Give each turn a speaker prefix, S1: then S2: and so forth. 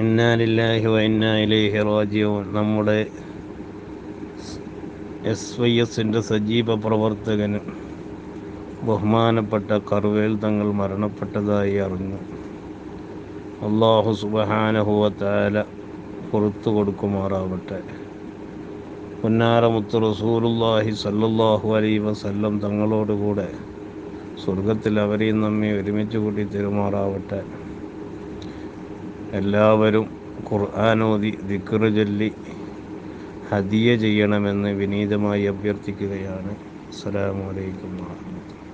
S1: ഇന്നാലില്ലാഹി വ ഇന്നാ ഇലൈഹി നമ്മുടെ എസ് വൈ എസിന്റെ സജീവ പ്രവർത്തകന് ബഹുമാനപ്പെട്ട കറുവേൽ തങ്ങൾ മരണപ്പെട്ടതായി അറിഞ്ഞു. അള്ളാഹു സുബഹാനഹുവത്താല പുറത്തു കൊടുക്കുമാറാവട്ടെ. പുന്നാരമുത്ത് റസൂലുല്ലാഹി സല്ലല്ലാഹു അലൈ വസല്ലം തങ്ങളോടുകൂടെ സ്വർഗത്തിൽ അവരെയും നമ്മെ ഒരുമിച്ച് കൂട്ടി തെരുമാറാവട്ടെ. എല്ലാവരും ഖുർആാനോദി ദിക്റ് ചൊല്ലി ഹദിയ ചെയ്യണമെന്ന് വിനീതമായി അഭ്യർത്ഥിക്കുകയാണ്. അസ്സലാമു അലൈക്കും വാഹമത്തുള്ളാഹി